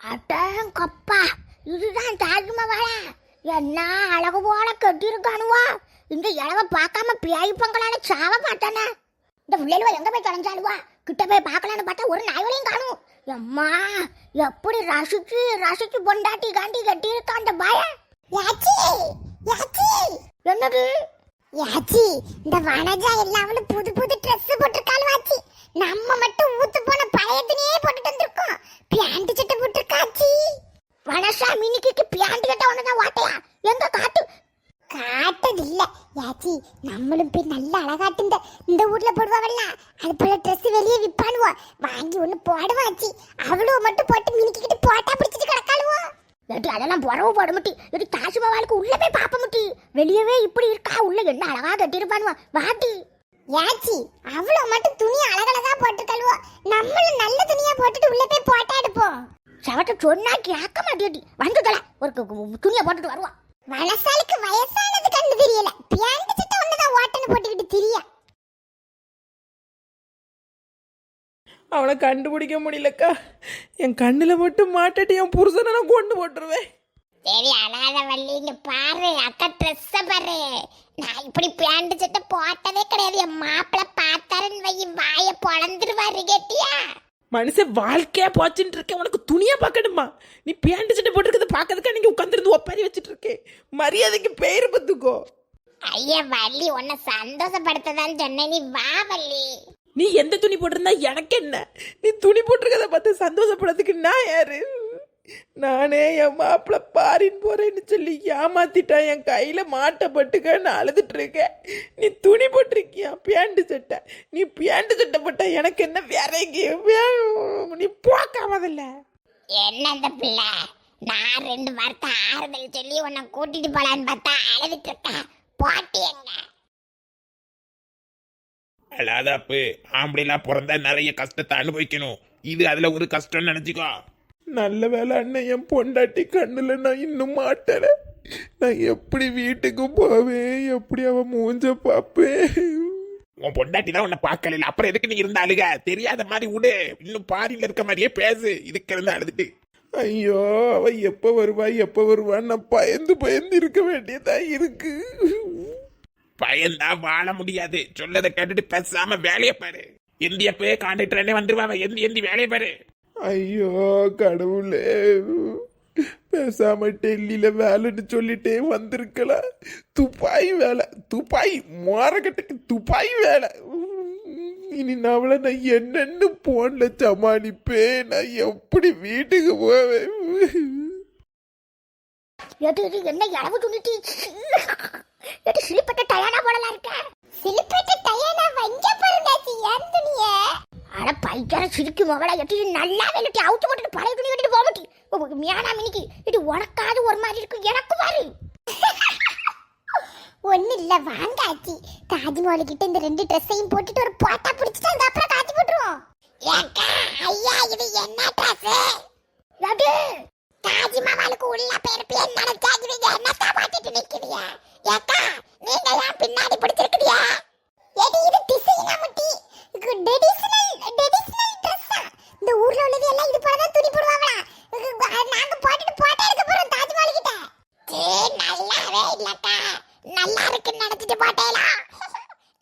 அட்டங்கப்பா இதுதான் தாஜ்மஹாலா என்ன அழகு போல கட்டியிருக்கானுவா இந்த இளவ பார்க்காம பியாய் பொங்கலான சாவ பார்த்தானே? இந்த பிள்ளைகளுவ எங்க போய் தொலைஞ்சாலுவா கிட்ட போய் பார்க்கலான்னு பார்த்தா ஒரு நாய்களையும் காணும். அம்மா எப்படி ரசிச்சு ரசிச்சு பொண்டாட்டி காண்டி கட்டியிருக்கா அந்த பாய? யாச்சி யாச்சி. என்னது? யாச்சி இந்த வனஜா எல்லாவளும் புது புது ட்ரெஸ் போட்டிருக்காள் வாச்சி நம்ம மட்டும் ஊத்து போன பழைய துணியே போட்டுட்டு வந்திருக்கோம். பேண்ட் சட்டை போட்டுருக்காச்சி. வனசா மினிக்கு பேண்ட் சட்டை ஒண்ணுதான் வாட்டையா? எங்க காட்டு? காட்டது இல்ல. யாச்சி நம்மளும் போய் நல்ல அழகாட்டு இந்த இந்த ஊர்ல போடுவாங்கல்ல அது போல ட்ரெஸ் வெளியே விற்பானுவோம் வாங்கி ஒண்ணு போடுவாச்சி அவ்வளோ மட்டும் போட்டு மினிக்கிட்டு போட்டா பிடிச்சிட்டு கிடக்காளுவோ. ஏட்டி அதெல்லாம் புறவு போட முட்டி. ஏட்டி தாஜ்மஹாலுக்கு உள்ள போய் பார்ப்ப முட்டி. வெளியவே இப்படி இருக்கா? உள்ள என்ன அழகா கட்டியிருப்பானுவா. வாட்டி. யாச்சி அவ்வளோ மட்டும் துணி அழகழகா போட்டுக்கல்வோ நம்மளும் நல்ல துணியா போட்டுட்டு உள்ள போய் போட்டா எடுப்போம் சவட்ட சொன்னா கேட்க மாட்டேடி. வந்து தல. ஒரு துணியை போட்டுட்டு வருவான் மனசாலுக்கு வயசானது கண்டு தெரியல. பியாண்டு சட்டை ஒண்ணுதான் ஓட்டன்னு போட்டுக்கிட்டு திரியா. அவனை கண்டுபிடிக்க முடியலக்கா. என் கண்ணில் மட்டும் மாட்டட்டி என் புருஷனை நான் கொண்டு போட்டுருவேன். சரி அழாத வள்ளிங்க பாரு அக்கா ட்ரெஸ்ஸ பாரு. நான் இப்படி பேண்ட் சட்டை போட்டதே கிடையாது. என் மாப்பிள்ள பார்த்தாருன்னு வை வாய பொழந்துருவாரு கேட்டியா? மனுஷன் வாழ்க்கையா போச்சுட்டு இருக்கேன் உனக்கு துணியா பார்க்கணுமா? நீ பேண்ட் சட்டை போட்டுருக்கத பார்க்கறதுக்கா நீங்க உட்காந்துருந்து ஒப்பாரி வச்சுட்டு இருக்கேன் மரியாதைக்கு பெயர் பத்துக்கோ. ஐயா வள்ளி உன்னை சந்தோஷப்படுத்ததான் சொன்னேன். நீ வா வள்ளி. நீ எந்த துணி போட்டிருந்தா எனக்கு என்ன? நீ துணி போட்டிருக்கத பார்த்து சந்தோஷப்படுறதுக்கு நான் யாரு? நானே என் மாப்பிள்ள பாரின் போறேன்னு சொல்லி ஏமாத்திட்டான். என் கையில மாட்டப்பட்டுக்க நான் அழுதுட்டு இருக்கேன் நீ துணி போட்டிருக்கியா? பேண்ட் சட்டை. நீ பேண்ட் சட்டை போட்டா எனக்கு என்ன வேற எங்கேயும் நீ போக்காமதில்ல. என்ன இந்த பிள்ளை? நான் ரெண்டு வார்த்தை ஆறுதல் சொல்லி உன்னை கூட்டிட்டு போலான்னு பார்த்தா அழுதுட்டு இருக்க போட்டி எங்க அழாதாப்பு ஆம்பளைலாம் பிறந்தா நிறைய கஷ்டத்தை அனுபவிக்கணும். இது அதுல ஒரு கஷ்டம்னு நினைச்சுக்கோ. நல்ல வேலை அண்ணன் என் பொண்டாட்டி கண்ணுல நான் இன்னும் மாட்டல. நான் எப்படி வீட்டுக்கு போவேன்? எப்படி அவ மூஞ்ச பாப்பேன் உன் பொண்டாட்டி தான் உன்னை பார்க்கல அப்புறம் எதுக்கு நீ இருந்த அழுக தெரியாத மாதிரி விடு. இன்னும் பாரியில இருக்க மாதிரியே பேசு. இதுக்கு இருந்து அழுதுட்டு? ஐயோ அவ எப்ப வருவா? எப்ப வருவான்னு நான் பயந்து பயந்து இருக்க வேண்டியதா இருக்கு. பயந்தா வாழ முடியாது. சொல்லதை கேட்டுட்டு பேசாம வேலையை பாரு. எந்தியப்பே கான்ட்ராக்டரே வந்துருவா. எந்தி எந்தி வேலையை பாரு. ஐயோ கடவுளே. பேசாம டெல்லியில வேலைன்னு சொல்லிட்டே வந்திருக்கலாம் துப்பாய் வேலை. துப்பாய் மோரக்கட்டுக்கு துப்பாய் வேலை. இனி நான் அவளை நான் என்னன்னு போன்ல சமாளிப்பேன். நான் எப்படி வீட்டுக்கு போவேன்? என்ன இளவு துணிட்டு சிலிப்பட்ட டயானா போடலாம் இருக்க. சிலிப்பட்ட டயானா வஞ்ச பாருண்டாச்சி ஏன் அட பைக்கார சிரிக்கு மகளா எட்டு நல்லா வெள்ளட்டி அவுத்து போட்டுட்டு பழைய துணி கட்டிட்டு போக மாட்டி. மியானா மினிக்கு இது உனக்காது ஒரு மாதிரி இருக்கு எனக்கு பாரு. ஒண்ணு இல்ல வாங்க ஆச்சி தாஜ்மஹால் கிட்ட இந்த ரெண்டு ட்ரெஸ்ஸையும் போட்டுட்டு ஒரு போட்டா பிடிச்சிட்டு அந்த அப்புறம் காட்சி போட்டுருவோம். ஐயா இது என்ன ட்ரெஸ் தாஜ்மஹாலுக்கு உள்ள பேர் பேர் நினைச்சாக்குவீங்க என்னத்தா பார்த்துட்டு நிக்கிறீங்க ஏக்கா நீங்க ஏன் பின்னாடி பிடிச்சிருக்கிறீங்க எடி இது டிசைனா முட்டி இது ட்ரெடிஷனல் ட்ரெடிஷனல் ட்ரெஸ் இந்த ஊர்ல உள்ளது எல்லாம் இது போல தான் துணி போடுவாங்களா இது நாங்க போட்டுட்டு போட்டோ எடுக்க போறோம் தாஜ்மஹால் கிட்ட ஏ நல்லாவே இல்லக்கா நல்லா போட்டேலா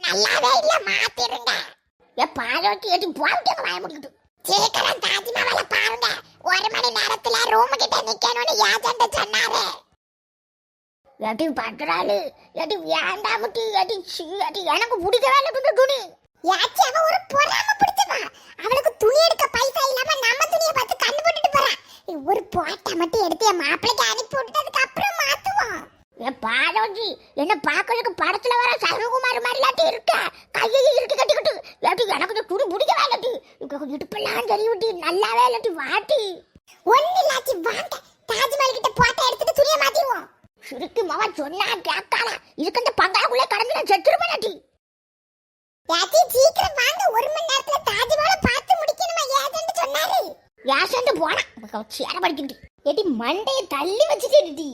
நல்லாவே இல்ல மாத்திருங்க. ஏ பாலோட்டி எடி போட்டுங்க வாய முடிக்கிட்டு. சீக்கிரம் தாஜ்மஹால பாருங்க. ஒரு மணி நேரத்துல ரூம் கிட்ட நிக்கணும்னு ஏஜென்ட் சொன்னாரு. எடி பண்றாளு எடி வேண்டாம் முட்டி எடி எனக்கு பிடிக்கவே இல்லை துணி யாச்சி அவ ஒரு பொறாம பிடிச்சவா அவளுக்கு துணி எடுக்க பைசா இல்லாம நம்ம துணியை பார்த்து கண்ணு போட்டுட்டு போறா ஒரு போட்டா மட்டும் எடுத்து என் மாப்பிளைக்கு அனுப்பி விட்டதுக்கு அப்புறம் மாத்துவோம் என் பாலோஜி என்ன பார்க்கறதுக்கு படத்துல வர சரவகுமார் மாதிரிலாட்டி இருக்க கையை இருக்கு கட்டிக்கிட்டு ஏட்டி எனக்கு இந்த துணி பிடிக்கவே இல்லாட்டி இடுப்பெல்லாம் சரி விட்டு நல்லாவே இல்லாட்டி வாட்டி ஒண்ணு இல்லாச்சி வாங்க தாஜ்மஹால் கிட்ட போட்டோ எடுத்துட்டு துணியை மாத்திடுவோம் சிரிக்கு மாவா சொன்னா கேட்கால இதுக்கு இந்த பங்காக்குள்ளே கடந்து நான் செத்துருப்பேன் நாட்டி யாச்சி சீக்கிரம் வாங்க ஒரு மணி நேரத்துல தாஜ்மஹாலை பார்த்து முடிக்கணுமா ஏஜென்ட் சொன்னாரு ஏஜென்ட் போனா சேர படிக்கிட்டு ஏடி மண்டையை தள்ளி வச்சுட்டு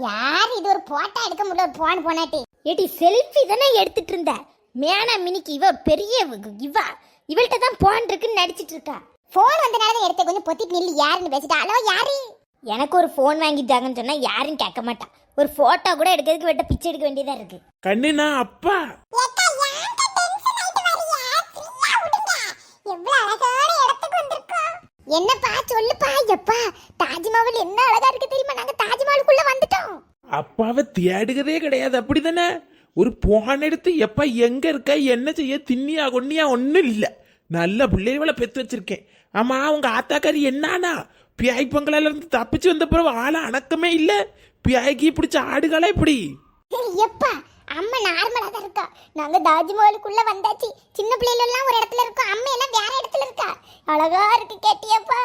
யார் இது ஒரு போட்டோ எடுக்க முடியல ஒரு போன் போனாட்டி ஏடி செல்ஃபி தானே எடுத்துட்டு இருந்த. மேனா மினிக்கு இவ பெரிய இவ இவள்கிட்ட தான் போன் இருக்குன்னு நடிச்சிட்டு இருக்கா. போன் வந்தனால தான் எடுத்து கொஞ்சம் பொத்திட்டு நில்லு யாருன்னு பேசிட்டா. ஹலோ யாரு? எனக்கு ஒரு ஃபோன் வாங்கிட்டாங்கன்னு சொன்னா யாரும் கேட்க மாட்டான் ஒரு போட்டோ கூட எடுக்கிறதுக்கு வெட்ட பிச்சை எடுக்க வேண்டியதா இருக்கு. கண்ணு நான் அப்பா. என்னப்பா சொல்லுப்பா எப்பா தாஜ்மஹால் என்ன அழகா இருக்கு தெரியுமா தாஜ்மஹாலுக்குள்ள வந்துட்டோம். அப்பாவை தேடுகிறதே கிடையாது அப்படிதானே? ஒரு போன் எடுத்து எப்ப எங்க இருக்க என்ன செய்ய திண்ணியா கொன்னியா ஒன்றும் இல்லை. நல்ல பிள்ளைகளை பெத்து வச்சிருக்கேன். ஆமா உங்க ஆத்தாக்காரி என்னானா? பியாய் பொங்கலால இருந்து தப்பிச்சு வந்த பிறகு ஆள அணக்கமே இல்ல? பியாய்க்கு பிடிச்ச ஆடுகளா இப்படி? எப்பா அம்மா நார்மலா தான் இருக்கா. நாங்க தாஜ்மஹாலுக்குள்ள வந்தாச்சு. சின்ன பிள்ளைல எல்லாம் ஒரு இடத்துல இருக்கோம். அம்மா எல்லாம் வேற இடத்துல இருக்கா? அழகா இருக்கு கேட்டியப்பா.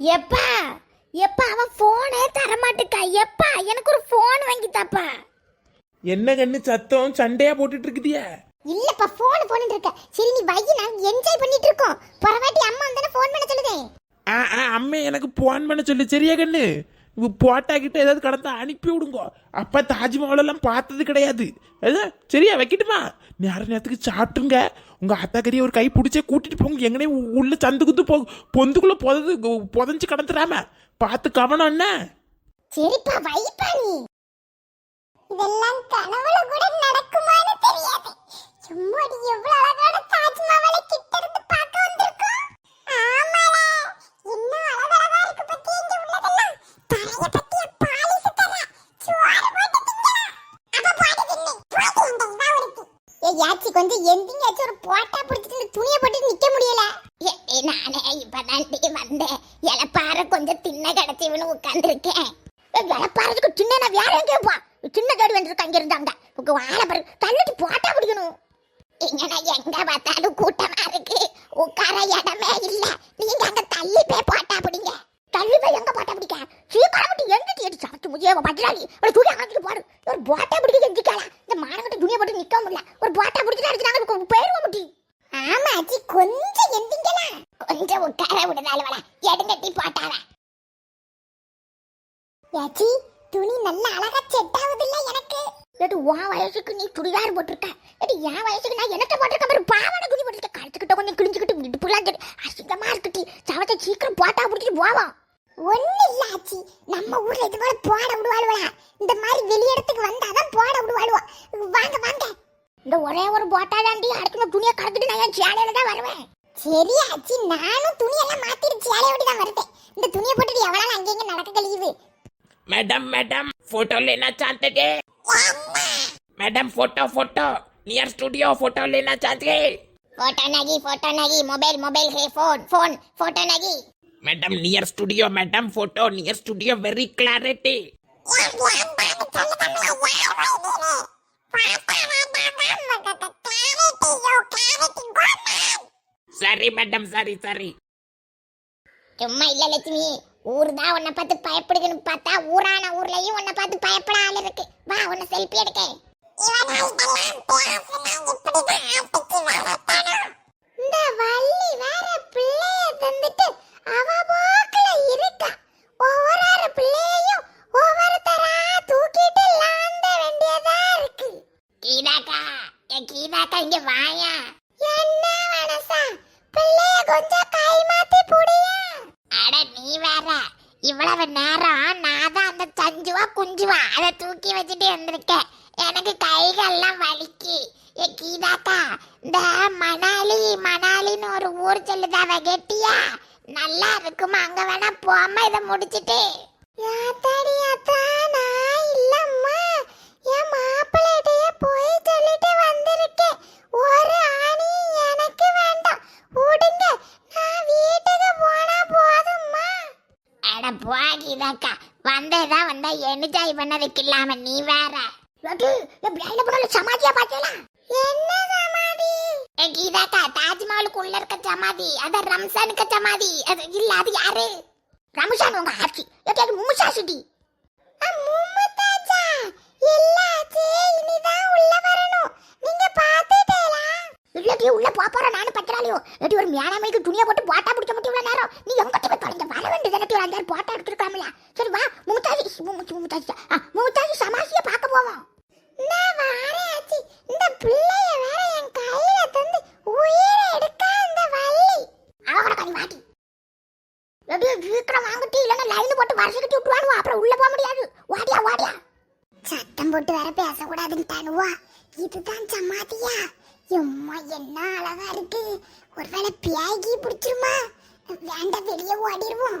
எப்பா எப்பா அவன் போனே தரமாட்டுக்கா. எப்பா எனக்கு ஒரு போன் வாங்கி தாப்பா. என்ன கண்ணு சத்தம்? சண்டையா போட்டுட்டு இருக்குதியா? இல்லப்பா போன் போனிட்டு இருக்க. சரி நீ வை நாங்க என்ஜாய் பண்ணிட்டு இருக்கோம். பரவாட்டி அம்மா வந்தானே போன் பண்ண சொல்லுதே. ஆ ஆ அம்மே எனக்கு போன் பண்ண சொல்லு. சரியா கண்ணு? போட்டா கிட்ட ஏதாவது கடந்தா அனுப்பி விடுங்க. அப்போ தாஜ்மஹாலெல்லாம் பார்த்தது கிடையாது. அதுதான் சரியா? வைக்கட்டுமா? நேர நேரத்துக்கு சாப்பிட்டுங்க உங்கள் அத்தாக்கறியை ஒரு கை பிடிச்சே கூட்டிட்டு போங்க. எங்கனே உள்ள சந்து குத்து போ பொந்துக்குள்ளே புதது புதஞ்சு கடந்துடாம பார்த்து கவனம் என்ன? சரிப்பா வைப்பா நீ. இதெல்லாம் கனவுல கூட நடக்குமான்னு தெரியாது. சும்மா எவ்வளவு அழகான தாஜ்மஹாலை கிட்ட இருந்து பார்க்க வந்திருக்கோம் ஆமாடா இன்னும் அழகழகா இருக்கு பத்தி இங்க உள்ளதெல்லாம் தரைய பத்திய பாலிசு தர சுவாறு போட்டு திங்கலாம் அப்ப போட்டு தின்னு போட்டு இந்த இவா இருக்கு ஏய் யாச்சி கொஞ்சம் எந்திங்காச்சும் ஒரு போட்டா பிடிச்சிட்டு இந்த துணியை போட்டு நிக்க முடியல நானே இப்பதான் வந்தேன் இலப்பார கொஞ்சம் தின்ன கிடைச்சிவனு உட்காந்துருக்கேன் இலப்பாரத்துக்கு சின்ன நான் வேற எங்கே போ சின்ன கேடு வந்துருக்கு அங்க இருந்தாங்க உங்க வாழை பாரு தள்ளிட்டு போட்டா பிடிக்கணும் இங்க எங்க பார்த்தாலும் கூட்டமா இருக்கு. உட்கார இடமே இல்ல. நீங்க அங்க தள்ளி போய் போட்டா பிடிங்க. தள்ளி போய் எங்க போட்டா பிடிக்க? சீக்கிரம் மட்டும் எங்கிட்டு எடுத்து சமைச்சு முடிய பஜ்ராலி ஒரு துணி அங்கிட்டு போடு. ஒரு போட்டா பிடிக்க எங்கிக்கலாம் இந்த மானங்கிட்ட துணியை போட்டு நிக்க முடியல. ஒரு போட்டா பிடிச்சிட்டு அடிச்சு போயிருவோம் முட்டி. ஆமா அச்சி கொஞ்சம் எந்திங்களா கொஞ்சம் உட்கார விடுதால வள. எடுங்கட்டி போட்டாவ. சச்சி துணி நல்ல அழகா செட் ஆகுது இல்ல எனக்கு. ஏடி உன் வயசுக்கு நீ சுடிதார் போட்டிருக்க. ஏடி என் வயசுக்கு நான் என்னத்த போட்டிருக்க பாரு? பாவாடை துணி போட்டிருக்க. கழுத்துக்கிட்ட கொஞ்சம் கிழிஞ்சுக்கிட்டு இடுப்புலாம் சரி. அசிங்கமா இருக்குட்டி சவத்தை சீக்கிரம் போட்டா பிடிச்சிட்டு போவோம் ஒண்ணு இல்ல ஆச்சி. நம்ம ஊர்ல இது போல போட விடுவாளுவா இந்த மாதிரி வெளியிடத்துக்கு வந்தாதான் போட விடுவாளுவா. வாங்க வாங்க. இந்த ஒரே ஒரு போட்டா தாண்டி அடுத்த துணியை கடத்திட்டு நான் என் சேலையில தான் வருவேன். சரி ஆச்சி நானும் துணியெல்லாம் மாத்திட்டு சேலையோடி தான் வருவேன். இந்த துணியை போட்டுட்டு எவ்வளவு நாள் அங்கங்க நடக்க கழியுது मैडम मैडम फ़ोटो लेना चाहते थे madam photo photo near studio photo लेना चाहते थे फ़ोटो नगी फ़ोटो नगी मोबाइल मोबाइल है फ़ोन फ़ोन फ़ोटो नगी madam near studio madam photo near studio very clarity ಸರಿ ಮೇಡಮ್ ಸರಿ ಸರಿ ಚುಮ್ಮ ಇಲ್ಲ ಲಕ್ಷ್ಮಿ ஊர் தான் உன்னை பார்த்து பயப்படுதுன்னு பார்த்தா ஊரான ஊர்லயும் உன்னை பார்த்து பயப்பட ஆள் இருக்கு. வா உன்னை செல்ஃபி எடுக்க இந்த வள்ளி வேற பிள்ளைய தந்துட்டு அவ போக்குல இருக்கா. ஒவ்வொரு பிள்ளையையும் ஒவ்வொருத்தரா தூக்கிட்டு லாந்த வேண்டியதா இருக்கு. கீதாக்கா என் கீதாக்கா இங்க வாயா என்ன மனசா பிள்ளைய கொஞ்சம் கை மாத்தி புடியா அட நீ வேற இவ்வளவு நேரம் நான் தான் அந்த சஞ்சுவா குஞ்சுவா அதை தூக்கி வச்சுட்டு வந்திருக்கேன் எனக்கு கைகள்லாம் வலிக்கு. ஏ கீதாக்கா இந்த மணாலி மணாலின்னு ஒரு ஊர் சொல்லுதாவ கெட்டியா? நல்லா இருக்குமா? அங்க வேணா போமா இதை முடிச்சிட்டு. யாத்தாடி அப்பா நான் இல்லம்மா என் மாப்பிள்ளைகிட்டயே போய் சொல்லிட்டு வந்திருக்கேன் ஒரு ஆணி எனக்கு வேண்டாம் விடுங்க நான் வீட்டுக்கு போனா போதும்மா அட போகிதாக்கா வந்ததா வந்தா என்ஜாய் பண்ணதுக்கு இல்லாம நீ வேற. சமாதியா என்ன சமாதி? கீதாக்கா தாஜ்மஹாலுக்குள்ள இருக்க சமாதி. அத ரம்சானுக்கு சமாதி. அது இல்ல அது யாரு? ரம்சான் உங்க ஆட்சி எப்படியாவது முமுசா சிட்டி. முமுதாஜா எல்லாச்சே இனிதான் உள்ள வரணும். ஏ உள்ள போக போற நானும் பத்திராலியோ எடி ஒரு மியானாமைக்கு துணியை போட்டு போட்டா பிடிச்ச மட்டும் இவ்வளவு நேரம்? நீ எங்கிட்ட போய் தொலைஞ்ச? வர வேண்டியது எனக்கு ஒரு அஞ்சாறு போட்டா எடுத்துருக்காமல? சரி வா முமுதாஜி முமுதாஜி முமுதாஜி சமாசிய பார்க்க போவோம். நான் வாரேன் ஆச்சி. இந்த பிள்ளைய வேற என் கையில தந்து உயிரை எடுக்க அந்த வள்ளி. அவ கூட கனி வாட்டி சீக்கிரம் வாங்கிட்டு இல்லைன்னா லைன் போட்டு வருஷத்துக்கு விட்டுருவானுவா. அப்புறம் உள்ள போக முடியாது. வாடியா வாடியா. சத்தம் போட்டு வேற பேசக்கூடாதுன்னு இதுதான் சமாதியா? எம்மா என்ன அழகா இருக்கு. ஒருவேளை பியாகி பிடிச்சிருமா? வேண்டாம் வெளியே ஓடிடுவோம்